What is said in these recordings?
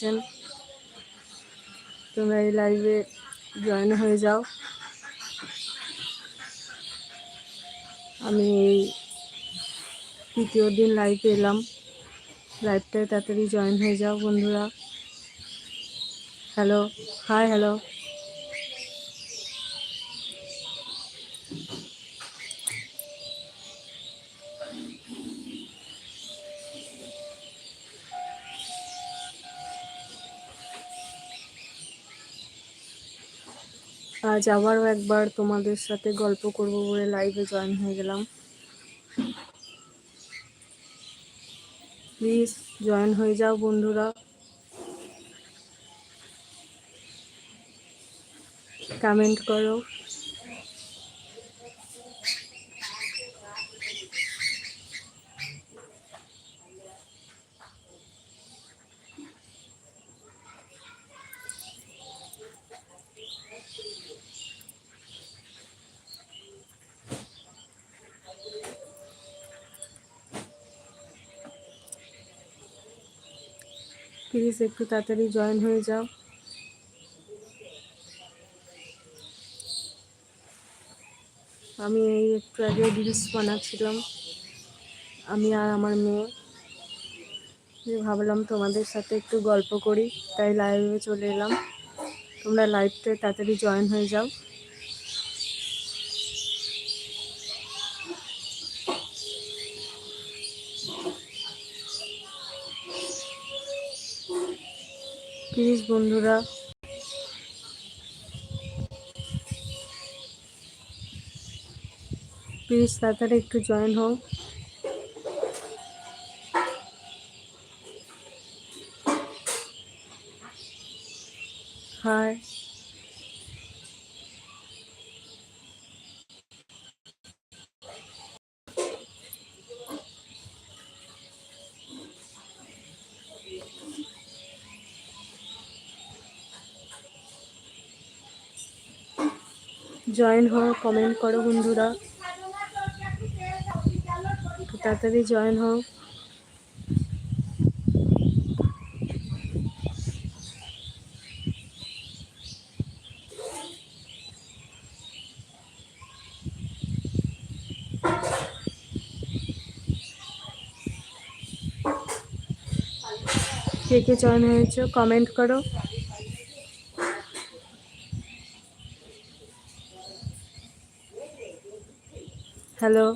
আছেন তোমরা এই লাইভে জয়েন হয়ে যাও। আমি এই তৃতীয় দিন লাইভে এলাম। লাইভটায় তাড়াতাড়ি জয়েন হয়ে যাও বন্ধুরা। হ্যালো হাই হ্যালো আজ আবারও একবার তোমাদের সাথে গল্প করব বলে লাইভে জয়েন হয়ে গেলাম। প্লিজ জয়েন হয়ে যাও বন্ধুরা। কমেন্ট করো। প্লিজ একটু তাড়াতাড়ি জয়েন হয়ে যাও। আমি এই একটু আগে রিলস বানাচ্ছিলাম। আমি আর আমার মেয়ে। ভাবলাম তোমাদের সাথে একটু গল্প করি, তাই লাইভে চলে এলাম। তোমরা লাইভটায় তাড়াতাড়ি জয়েন হয়ে যাও। প্লিজ বন্ধুরা। প্লিজ তাড়াতাড়ি একটু জয়েন হও। হাই। জয়েন হও কমেন্ট করো বন্ধুরা। তাড়াতাড়ি জয়েন হও। কে কে জয়েন হয়েছে কমেন্ট করো। হ্যালো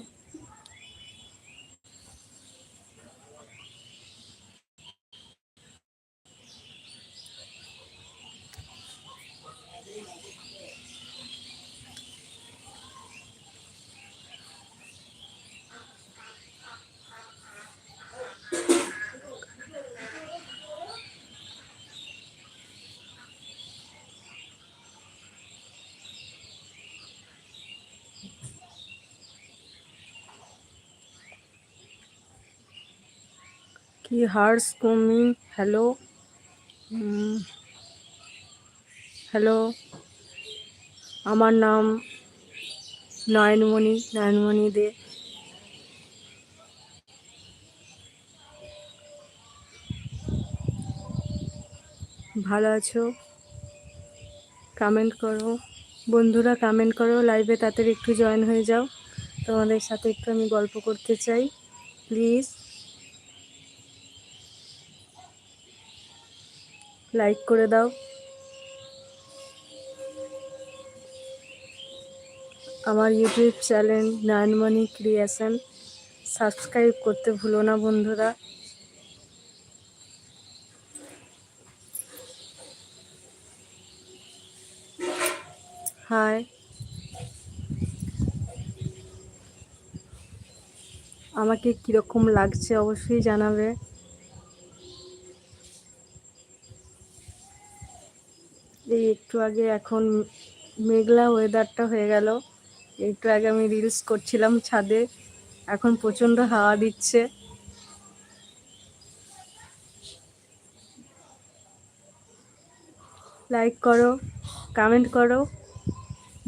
কি হার্স কমিং হ্যালো হ্যালো আমার নাম নয়নমণি নয়নমণি দে। ভালো আছো? কমেন্ট করো। বন্ধুরা কমেন্ট করো। লাইভে তাড়াতাড়ি একটু জয়েন হয়ে যাও। তোমাদের সাথে একটু আমি গল্প করতে চাই। প্লিজ লাইক করে দাও। আমার YouTube channel Nayanmoni creation subscribe করতে ভুলো না বন্ধুরা। হাই আমাকে কীরকম লাগছে অবশ্যই জানাবে। এই একটু আগে এখন মেঘলা ওয়েদারটা হয়ে গেল। একটু আগে আমি রিলস করছিলাম ছাদে, এখন প্রচণ্ড হাওয়া দিচ্ছে। লাইক করো কমেন্ট করো।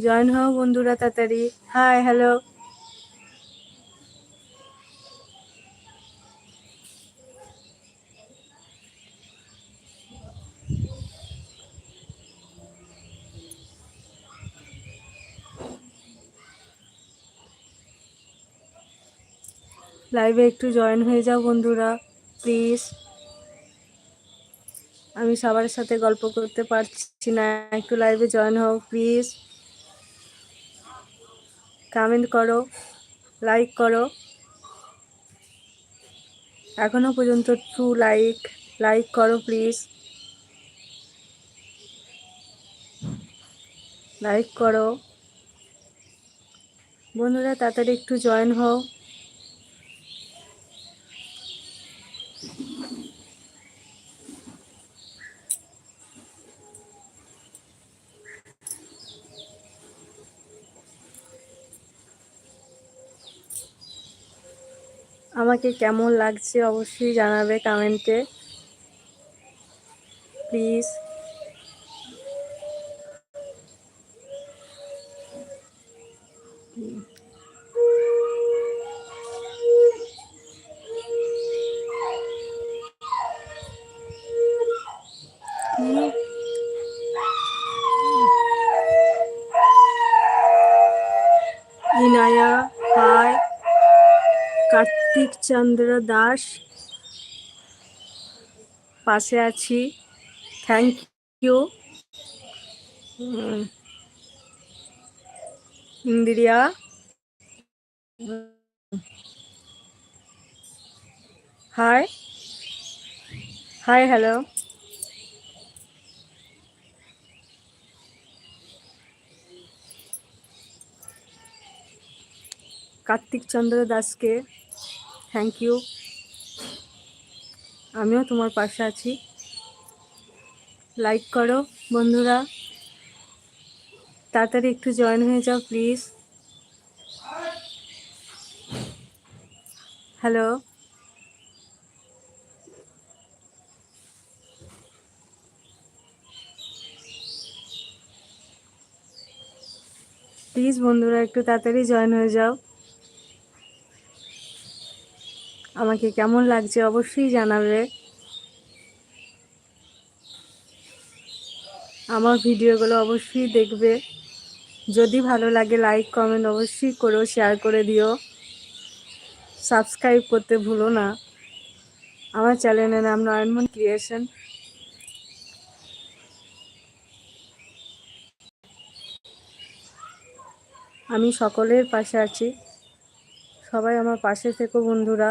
জয়েন হও বন্ধুরা তাড়াতাড়ি। হাই হ্যালো লাইভে একটু জয়েন হয়ে যাও বন্ধুরা প্লিজ আমি সবার সাথে গল্প করতে পারছি না, একটু লাইভে জয়েন হও প্লিজ কমেন্ট করো লাইক করো। এখনও পর্যন্ত টু লাইক লাইক করো প্লিজ লাইক করো। বন্ধুরা, তাড়াতাড়ি একটু জয়েন হও। আমাকে কেমন লাগছে অবশ্যই জানাবে কমেন্টে প্লিজ ইনায়া কার্তিক চন্দ্র দাস। পাশে আছি। Thank you ইন্দিরিয়া। Hi hi hello Kartik Chandra দাসকে থ্যাংক ইউ আমিও তোমার পাশে আছি। লাইক করো, বন্ধুরা। তাড়াতাড়ি একটু জয়েন হয়ে যাও প্লিজ হ্যালো প্লিজ বন্ধুরা, একটু তাড়াতাড়ি জয়েন হয়ে যাও। আমাকে কেমন লাগছে অবশ্যই জানাবে। আমার ভিডিওগুলো অবশ্যই দেখবে। যদি ভালো লাগে লাইক কমেন্ট অবশ্যই করো শেয়ার করে দিও। সাবস্ক্রাইব করতে ভুলো না। আমার চ্যানেলের নাম নয়নমন ক্রিয়েশন আমি সকলের পাশে আছি। সবাই আমার পাশে থেকো, বন্ধুরা।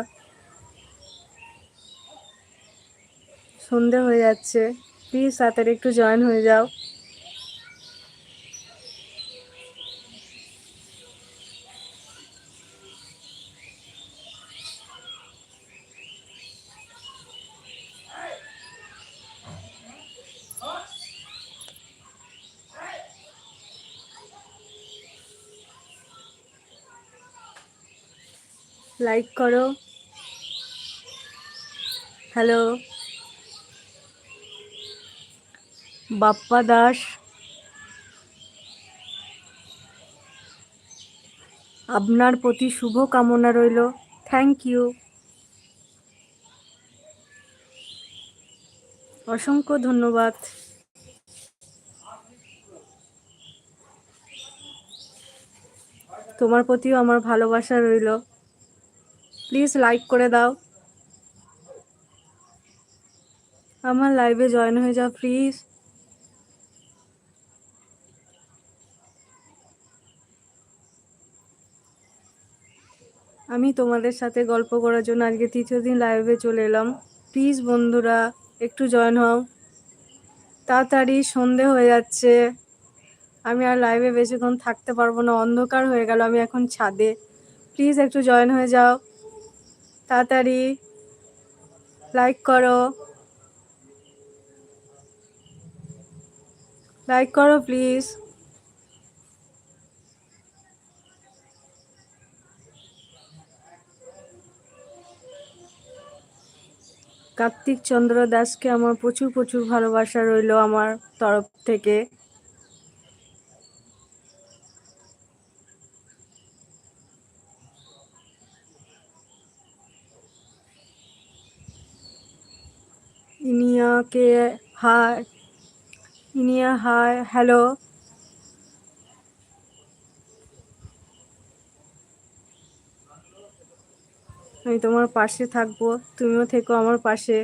সন্ধে হয়ে যাচ্ছে। প্লিজ তাড়াতাড়ি একটু জয়েন হয়ে যাও। লাইক করো। হ্যালো বাপ্পা দাস, আপনার প্রতি শুভ কামনা রইল। থ্যাংক ইউ অসংখ্য ধন্যবাদ। তোমার প্রতিও আমার ভালোবাসা রইল। প্লিজ লাইক করে দাও। আমার লাইভে জয়েন হয়ে যাও প্লিজ আমি তোমাদের সাথে গল্প করার জন্য আজকে তৃতীয় দিন লাইভে চলে এলাম। প্লিজ বন্ধুরা, একটু জয়েন হও। তাড়াতাড়ি সন্ধে হয়ে যাচ্ছে। আমি আর লাইভে বেশিক্ষণ থাকতে পারব না, অন্ধকার হয়ে গেল, আমি এখন ছাদে। প্লিজ একটু জয়েন হয়ে যাও। তাড়াতাড়ি লাইক করো। লাইক করো প্লিজ কার্তিক চন্দ্র দাসকে আমার প্রচুর প্রচুর ভালোবাসা রইল আমার তরফ থেকে। ইনিয়াকে হাই, ইনিয়া হাই, হ্যালো। আমি তোমার পাশে থাকব, তুমিও থেকো আমার পাশে।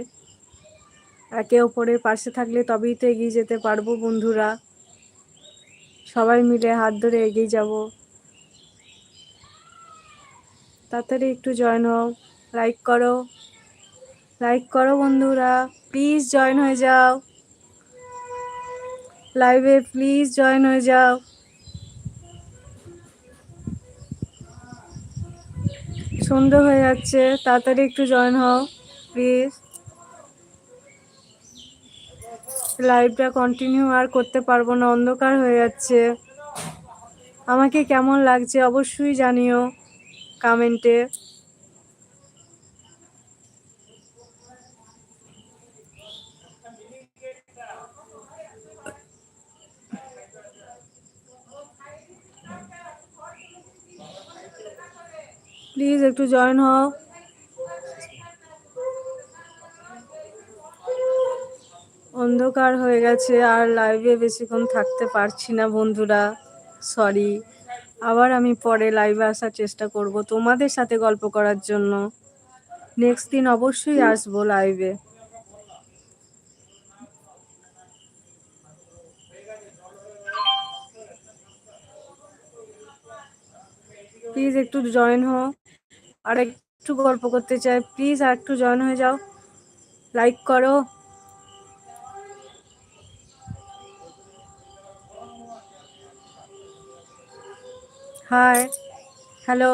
একে অপরের পাশে থাকলে তবেই তো এগিয়ে যেতে পারব বন্ধুরা। সবাই মিলে হাত ধরে এগিয়ে যাব। তাড়াতাড়ি একটু জয়েন হও লাইক করো। লাইক করো বন্ধুরা প্লিজ জয়েন হয়ে যাও। লাইভে প্লিজ জয়েন হয়ে যাও। সন্ধে হয়ে যাচ্ছে, তাড়াতাড়ি একটু জয়েন হও প্লিজ লাইভটা কন্টিনিউ আর করতে পারব না, অন্ধকার হয়ে যাচ্ছে। আমাকে কেমন লাগছে অবশ্যই জানিও কমেন্টে প্লিজ একটু জয়েন হও। অন্ধকার হয়ে গেছে, আর লাইভে বেশিক্ষণ থাকতে পারছি না বন্ধুরা। সরি আবার আমি পরে লাইভে আসার চেষ্টা করব তোমাদের সাথে গল্প করার জন্য। নেক্সট দিন অবশ্যই আসব লাইভে প্লিজ একটু জয়েন হও। আর একটু গল্প করতে চাই। প্লিজ আর একটু জয়েন হয়ে যাও। লাইক করো। হাই হ্যালো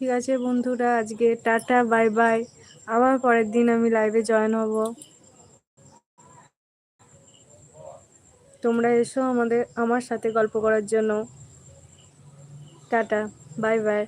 ঠিক আছে বন্ধুরা, আজকে টাটা বাই বাই আবার পরের দিন আমি লাইভে জয়েন হব। তোমরা এসো আমাদের, আমার সাথে গল্প করার জন্য। Tata bye bye